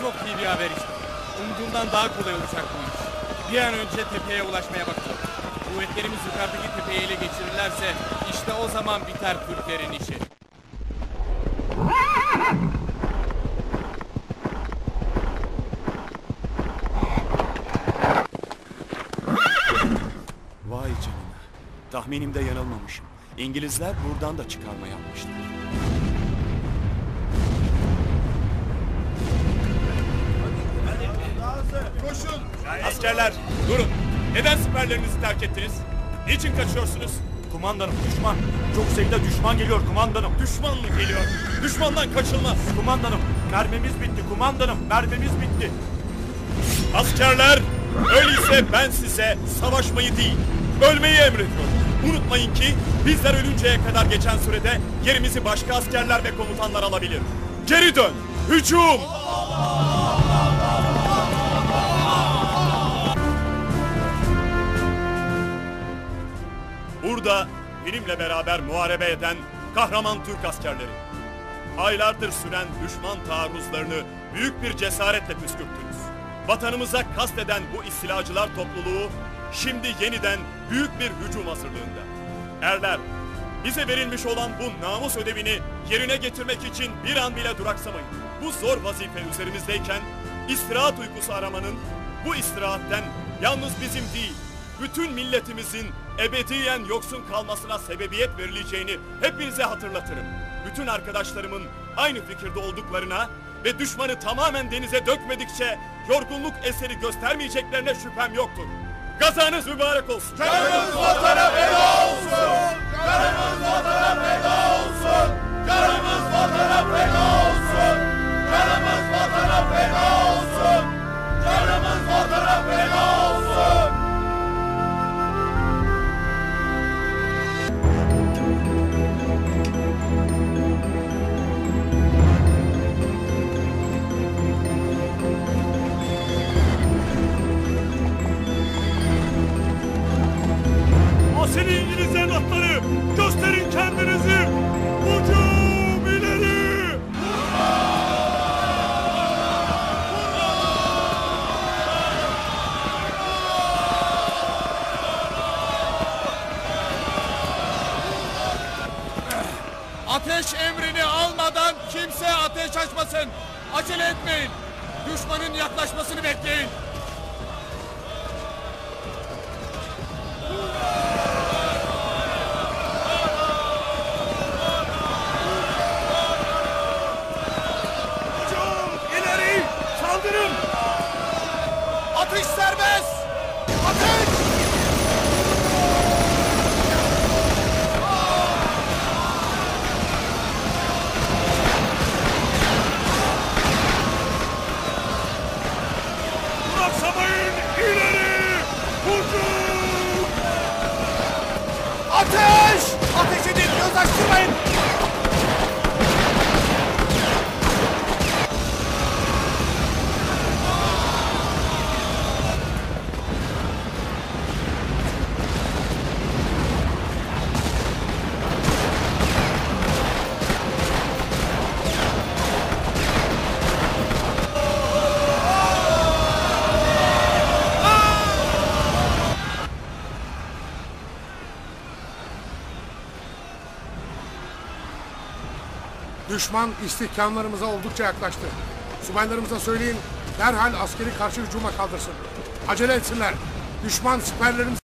Çok iyi bir haber işte. Umduğumdan daha kolay olacak bu iş. Bir an önce tepeye ulaşmaya bakalım. Kuvvetlerimiz yukarıdaki tepeyi ele geçirirlerse işte o zaman biter Türklerin işi. Vay canına. Tahminimde yanılmamışım. İngilizler buradan da çıkarma yapmışlar. Askerler durun. Neden siperlerinizi terk ettiniz? Niçin kaçıyorsunuz? Kumandanım düşman. Çok sayıda düşman geliyor kumandanım. Düşman mı geliyor? Düşmandan kaçılmaz. Kumandanım mermimiz bitti kumandanım mermimiz bitti. Askerler, öyleyse ben size savaşmayı değil, ölmeyi emrediyorum. Unutmayın ki bizler ölünceye kadar geçen sürede yerimizi başka askerler ve komutanlar alabilir. Geri dön, hücum! Burada benimle beraber muharebe eden kahraman Türk askerleri. Aylardır süren düşman taarruzlarını büyük bir cesaretle püskürttünüz. Vatanımıza kasteden bu istilacılar topluluğu şimdi yeniden büyük bir hücum hazırlığında. Erler, bize verilmiş olan bu namus ödevini yerine getirmek için bir an bile duraksamayın. Bu zor vazife üzerimizdeyken istirahat uykusu aramanın bu istirahatten yalnız bizim değil, bütün milletimizin ebediyen yoksun kalmasına sebebiyet verileceğini hepinize hatırlatırım. Bütün arkadaşlarımın aynı fikirde olduklarına ve düşmanı tamamen denize dökmedikçe yorgunluk eseri göstermeyeceklerine şüphem yoktur. Gazanız mübarek olsun. Canımız vatana feda olsun! Ateş emrini almadan kimse ateş açmasın. Acele etmeyin. Düşmanın yaklaşmasını bekleyin. Hücum Ateş! Ateş edin, göz açtırmayın. Düşman istihkamlarımıza oldukça yaklaştı. Subaylarımıza söyleyin derhal askeri karşı hücuma kaldırsın. Acele etsinler. Düşman siperlerimize